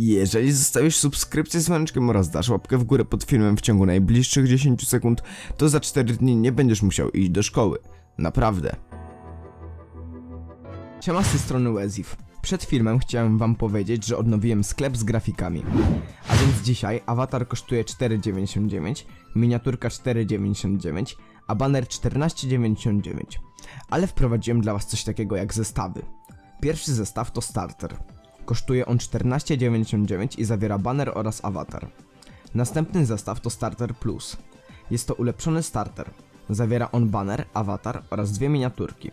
Jeżeli zostawisz subskrypcję z dzwoneczkiem oraz dasz łapkę w górę pod filmem w ciągu najbliższych 10 sekund, to za 4 dni nie będziesz musiał iść do szkoły. Naprawdę. Siema z tej strony Wezif. Przed filmem chciałem wam powiedzieć, że odnowiłem sklep z grafikami. A więc dzisiaj awatar kosztuje 4,99, miniaturka 4,99, a banner 14,99. Ale wprowadziłem dla was coś takiego jak zestawy. Pierwszy zestaw to starter. Kosztuje on 14,99 i zawiera banner oraz awatar. Następny zestaw to Starter Plus. Jest to ulepszony starter. Zawiera on banner, awatar oraz dwie miniaturki.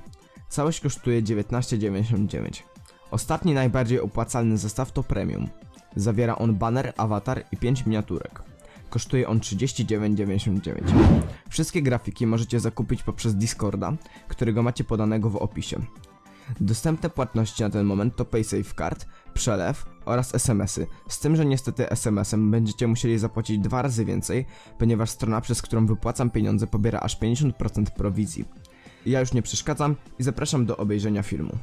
Całość kosztuje 19,99. Ostatni najbardziej opłacalny zestaw to Premium. Zawiera on banner, awatar i 5 miniaturek. Kosztuje on 39,99. Wszystkie grafiki możecie zakupić poprzez Discorda, którego macie podanego w opisie. Dostępne płatności na ten moment to PaySafeCard, przelew oraz SMS-y. Z tym, że niestety SMS-em będziecie musieli zapłacić dwa razy więcej, ponieważ strona, przez którą wypłacam pieniądze, pobiera aż 50% prowizji. Ja już nie przeszkadzam i zapraszam do obejrzenia filmu.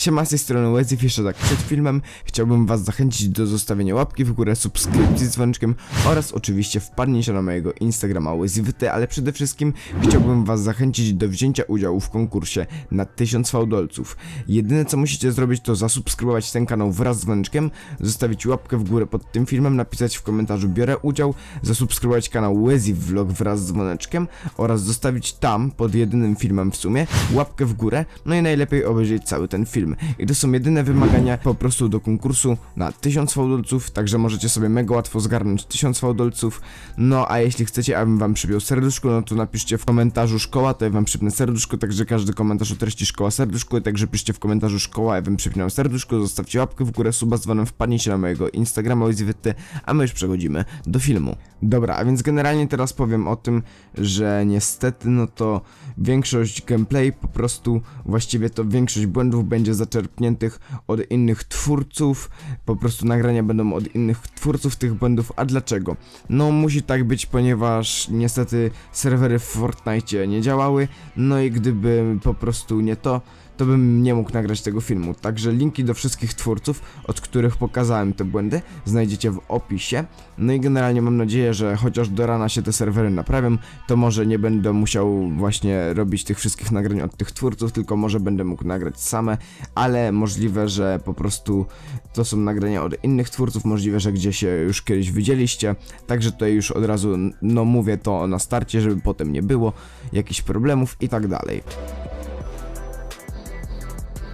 Siema z tej strony Wezif, jeszcze tak przed filmem chciałbym was zachęcić do zostawienia łapki w górę, subskrypcji z dzwoneczkiem oraz oczywiście wpadnięcia na mojego Instagrama WezifT, ale przede wszystkim chciałbym was zachęcić do wzięcia udziału w konkursie na 1000 fałdolców. Jedyne co musicie zrobić to zasubskrybować ten kanał wraz z dzwoneczkiem, zostawić łapkę w górę pod tym filmem, napisać w komentarzu biorę udział, zasubskrybować kanał Wezif Vlog wraz z dzwoneczkiem oraz zostawić tam pod jedynym filmem w sumie łapkę w górę, no i najlepiej obejrzeć cały ten film. I to są jedyne wymagania po prostu do konkursu na 1000 fałdolców, także możecie sobie mega łatwo zgarnąć 1000 fałdolców. No a jeśli chcecie, abym wam przybił serduszko, no to napiszcie w komentarzu szkoła, to ja wam przypnę serduszko, także każdy komentarz o treści szkoła serduszko, także piszcie w komentarzu szkoła, ja wam przypnę serduszko, zostawcie łapkę w górę, suba z dzwonem, wpadnijcie na mojego Instagrama OZWT, a my już przechodzimy do filmu. Dobra, a więc generalnie teraz powiem o tym, że niestety no to większość gameplay po prostu, właściwie to większość błędów będzie zaczerpniętych od innych twórców, po prostu nagrania będą od innych twórców tych błędów, a dlaczego? No musi tak być, ponieważ niestety serwery w Fortnite nie działały, no i gdyby po prostu nie to, to bym nie mógł nagrać tego filmu. Także linki do wszystkich twórców, od których pokazałem te błędy, znajdziecie w opisie. No i generalnie mam nadzieję, że chociaż do rana się te serwery naprawią, to może nie będę musiał właśnie robić tych wszystkich nagrań od tych twórców, tylko może będę mógł nagrać same, ale możliwe, że po prostu to są nagrania od innych twórców, możliwe, że gdzieś się już kiedyś widzieliście. Także tutaj już od razu, no mówię to na starcie, żeby potem nie było jakichś problemów i tak dalej.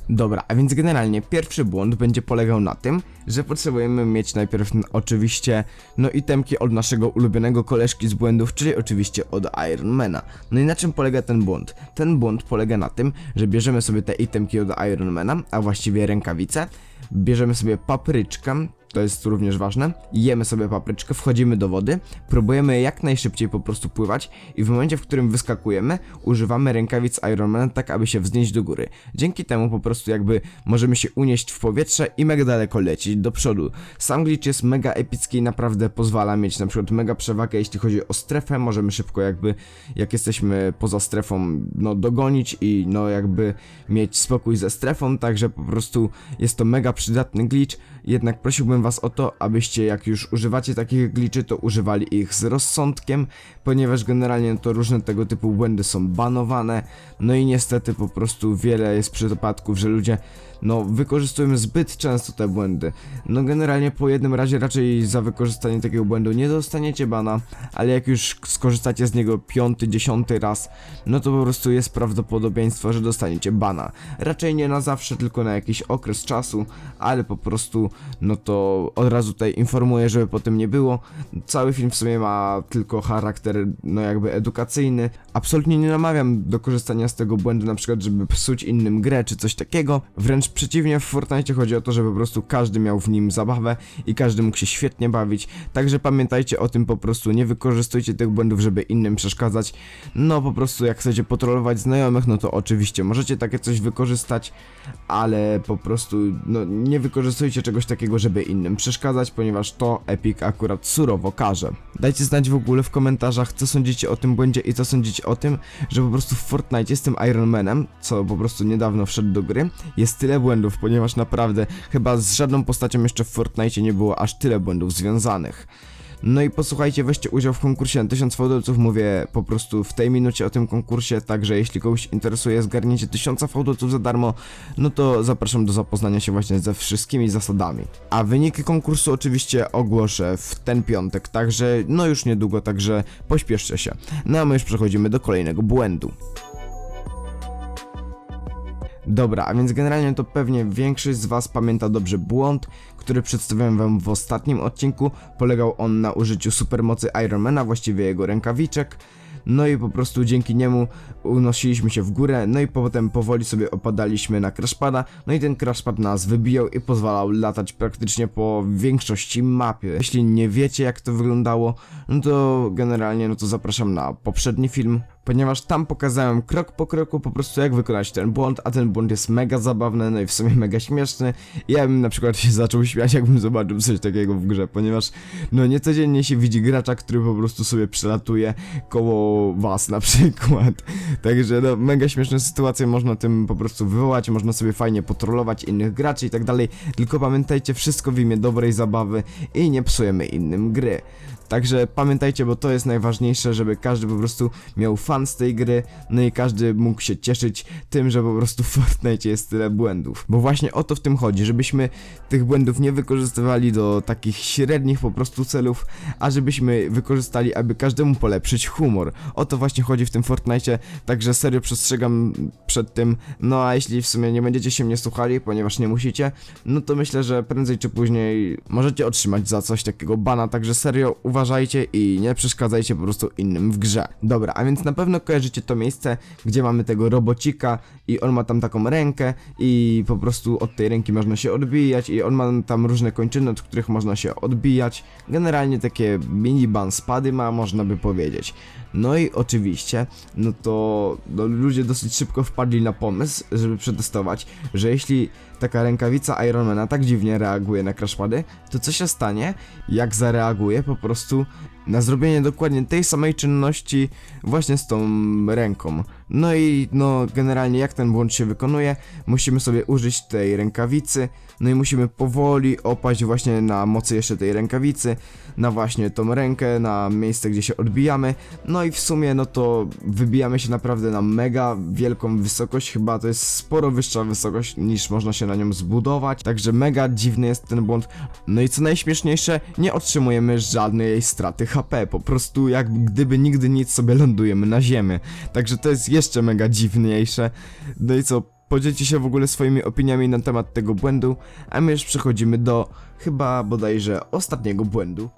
Dobra, a więc generalnie pierwszy błąd będzie polegał na tym, że potrzebujemy mieć najpierw oczywiście no itemki od naszego ulubionego koleżki z błędów, czyli oczywiście od Ironmana. No i na czym polega ten błąd? Ten błąd polega na tym, że bierzemy sobie te itemki od Ironmana, a właściwie rękawice, bierzemy sobie papryczkę, to jest również ważne. Jemy sobie papryczkę, wchodzimy do wody, próbujemy jak najszybciej po prostu pływać i w momencie, w którym wyskakujemy, używamy rękawic Ironmana tak, aby się wznieść do góry. Dzięki temu po prostu jakby możemy się unieść w powietrze i mega daleko lecieć do przodu. Sam glitch jest mega epicki i naprawdę pozwala mieć na przykład mega przewagę, jeśli chodzi o strefę, możemy szybko jakby, jak jesteśmy poza strefą, no dogonić i no jakby mieć spokój ze strefą, także po prostu jest to mega przydatny glitch, jednak prosiłbym was o to, abyście jak już używacie takich glitchy, to używali ich z rozsądkiem, ponieważ generalnie to różne tego typu błędy są banowane, no i niestety po prostu wiele jest przypadków, że ludzie no wykorzystują zbyt często te błędy. No generalnie po jednym razie raczej za wykorzystanie takiego błędu nie dostaniecie bana, ale jak już skorzystacie z niego piąty, dziesiąty raz, no to po prostu jest prawdopodobieństwo, że dostaniecie bana. Raczej nie na zawsze, tylko na jakiś okres czasu, ale po prostu no to od razu tutaj informuję, żeby po tym nie było. Cały film w sumie ma tylko charakter no jakby edukacyjny. Absolutnie nie namawiam do korzystania z tego błędu, na przykład żeby psuć innym grę czy coś takiego. Wręcz przeciwnie, w Fortnite chodzi o to, żeby po prostu każdy miał w nim zabawę i każdy mógł się świetnie bawić. Także pamiętajcie o tym po prostu, nie wykorzystujcie tych błędów, żeby innym przeszkadzać. No po prostu jak chcecie potrolować znajomych, no to oczywiście możecie takie coś wykorzystać, ale po prostu no nie wykorzystujcie czegoś takiego, żeby innym przeszkadzać, ponieważ to Epic akurat surowo karze. Dajcie znać w ogóle w komentarzach, co sądzicie o tym błędzie i co sądzicie o tym, że po prostu w Fortnite z tym Iron Manem, co po prostu niedawno wszedł do gry, jest tyle błędów, ponieważ naprawdę chyba z żadną postacią jeszcze w Fortnite nie było aż tyle błędów związanych. No i posłuchajcie, weźcie udział w konkursie na 1000 fałdolców, mówię po prostu w tej minucie o tym konkursie, także jeśli kogoś interesuje zgarnięcie 1000 fałdolców za darmo, no to zapraszam do zapoznania się właśnie ze wszystkimi zasadami. A wyniki konkursu oczywiście ogłoszę w ten piątek, także no już niedługo, także pośpieszcie się. No a my już przechodzimy do kolejnego błędu. Dobra, a więc generalnie to pewnie większość z Was pamięta dobrze błąd, który przedstawiłem Wam w ostatnim odcinku. Polegał on na użyciu supermocy Ironmana, właściwie jego rękawiczek. No i po prostu dzięki niemu unosiliśmy się w górę, no i potem powoli sobie opadaliśmy na crashpada, no i ten crashpad nas wybijał i pozwalał latać praktycznie po większości mapy. Jeśli nie wiecie jak to wyglądało, no to generalnie no to zapraszam na poprzedni film, ponieważ tam pokazałem krok po kroku po prostu jak wykonać ten błąd, a ten błąd jest mega zabawny, no i w sumie mega śmieszny. Ja bym na przykład się zaczął śmiać, jakbym zobaczył coś takiego w grze, ponieważ no niecodziennie się widzi gracza, który po prostu sobie przelatuje koło was na przykład. Także no mega śmieszne sytuacje można tym po prostu wywołać, można sobie fajnie potrolować innych graczy i tak dalej. Tylko pamiętajcie, wszystko w imię dobrej zabawy i nie psujemy innym gry. Także pamiętajcie, bo to jest najważniejsze, żeby każdy po prostu miał fan z tej gry, no i każdy mógł się cieszyć tym, że po prostu w Fortnite jest tyle błędów. Bo właśnie o to w tym chodzi, żebyśmy tych błędów nie wykorzystywali do takich średnich po prostu celów, a żebyśmy wykorzystali, aby każdemu polepszyć humor. O to właśnie chodzi w tym Fortnite, także serio przestrzegam przed tym. No a jeśli w sumie nie będziecie się mnie słuchali, ponieważ nie musicie, no to myślę, że prędzej czy później możecie otrzymać za coś takiego bana, także serio uważajcie i nie przeszkadzajcie po prostu innym w grze. Dobra, a więc na pewno kojarzycie to miejsce, gdzie mamy tego robocika i on ma tam taką rękę i po prostu od tej ręki można się odbijać i on ma tam różne kończyny, od których można się odbijać. Generalnie takie mini spady ma, można by powiedzieć. No i oczywiście, no to no, ludzie dosyć szybko wpadli na pomysł, żeby przetestować, że jeśli taka rękawica Ironmana tak dziwnie reaguje na crashpady, to co się stanie, jak zareaguje po prostu na zrobienie dokładnie tej samej czynności właśnie z tą ręką. No i no generalnie jak ten błąd się wykonuje, musimy sobie użyć tej rękawicy, no i musimy powoli opaść właśnie na mocy jeszcze tej rękawicy, na właśnie tą rękę, na miejsce gdzie się odbijamy, no i w sumie no to wybijamy się naprawdę na mega wielką wysokość, chyba to jest sporo wyższa wysokość niż można się na nią zbudować, także mega dziwny jest ten błąd. No i co najśmieszniejsze, nie otrzymujemy żadnej straty HP, po prostu jak gdyby nigdy nic sobie lądujemy na ziemię, także to jest jeszcze mega dziwniejsze. No i co, podzielcie się w ogóle swoimi opiniami na temat tego błędu, a my już przechodzimy do chyba bodajże ostatniego błędu.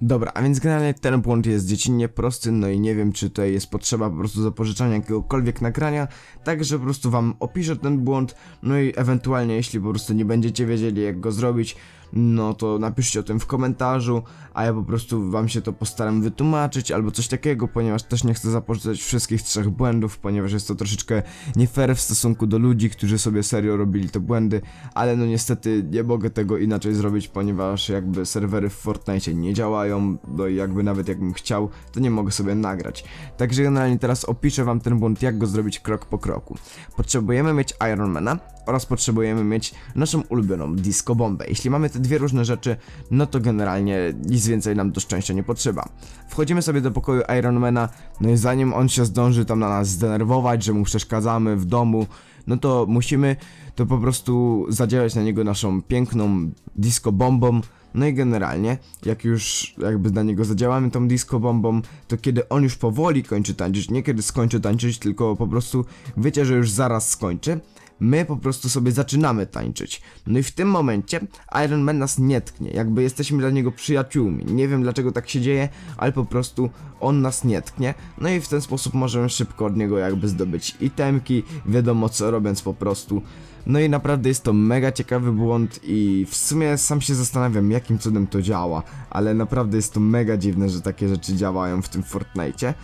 Dobra, a więc generalnie ten błąd jest dziecinnie prosty, no i nie wiem czy tutaj jest potrzeba po prostu zapożyczania jakiegokolwiek nagrania, także po prostu wam opiszę ten błąd, no i ewentualnie jeśli po prostu nie będziecie wiedzieli jak go zrobić, no to napiszcie o tym w komentarzu, a ja po prostu wam się to postaram wytłumaczyć albo coś takiego, ponieważ też nie chcę zapożyczać wszystkich trzech błędów, ponieważ jest to troszeczkę nie fair w stosunku do ludzi, którzy sobie serio robili te błędy, ale no niestety nie mogę tego inaczej zrobić, ponieważ jakby serwery w Fortnite nie działają, no i jakby nawet jakbym chciał, to nie mogę sobie nagrać. Także generalnie teraz opiszę wam ten błąd, jak go zrobić krok po kroku. Potrzebujemy mieć Ironmana oraz potrzebujemy mieć naszą ulubioną disco bombę. Jeśli mamy dwie różne rzeczy, no to generalnie nic więcej nam do szczęścia nie potrzeba. Wchodzimy sobie do pokoju Ironmana, no i zanim on się zdąży tam na nas zdenerwować, że mu przeszkadzamy w domu, no to musimy to po prostu zadziałać na niego naszą piękną disco bombą. No i generalnie, jak już jakby na niego zadziałamy tą disco bombą, to kiedy on już powoli kończy tańczyć, nie kiedy skończy tańczyć, tylko po prostu wiecie, że już zaraz skończy, my po prostu sobie zaczynamy tańczyć. No i w tym momencie Iron Man nas nie tknie, jakby jesteśmy dla niego przyjaciółmi. Nie wiem dlaczego tak się dzieje, ale po prostu on nas nie tknie. No i w ten sposób możemy szybko od niego jakby zdobyć itemki, wiadomo co robiąc po prostu. No i naprawdę jest to mega ciekawy błąd i w sumie sam się zastanawiam jakim cudem to działa, ale naprawdę jest to mega dziwne, że takie rzeczy działają w tym Fortnite.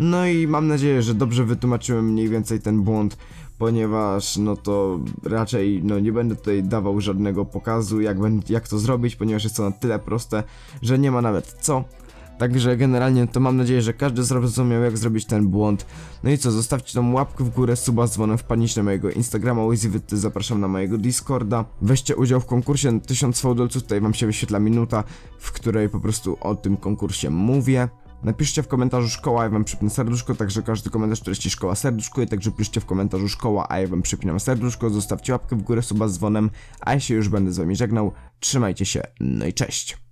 No i mam nadzieję, że dobrze wytłumaczyłem mniej więcej ten błąd, ponieważ no to raczej no nie będę tutaj dawał żadnego pokazu jak, jak to zrobić, ponieważ jest to na tyle proste, że nie ma nawet co. Także generalnie to mam nadzieję, że każdy zrozumiał jak zrobić ten błąd. No i co, zostawcie tą łapkę w górę, suba z dzwonem, wpadnijcie na mojego Instagrama, Wizywyty, zapraszam na mojego Discorda. Weźcie udział w konkursie 1000 fałdolców, tutaj wam się wyświetla minuta, w której po prostu o tym konkursie mówię. Napiszcie w komentarzu szkoła, ja wam przypnę serduszko, także każdy komentarz treści szkoła serduszko i także piszcie w komentarzu szkoła, a ja wam przypinam serduszko, zostawcie łapkę w górę, suba z dzwonem, a ja się już będę z wami żegnał. Trzymajcie się, no i cześć.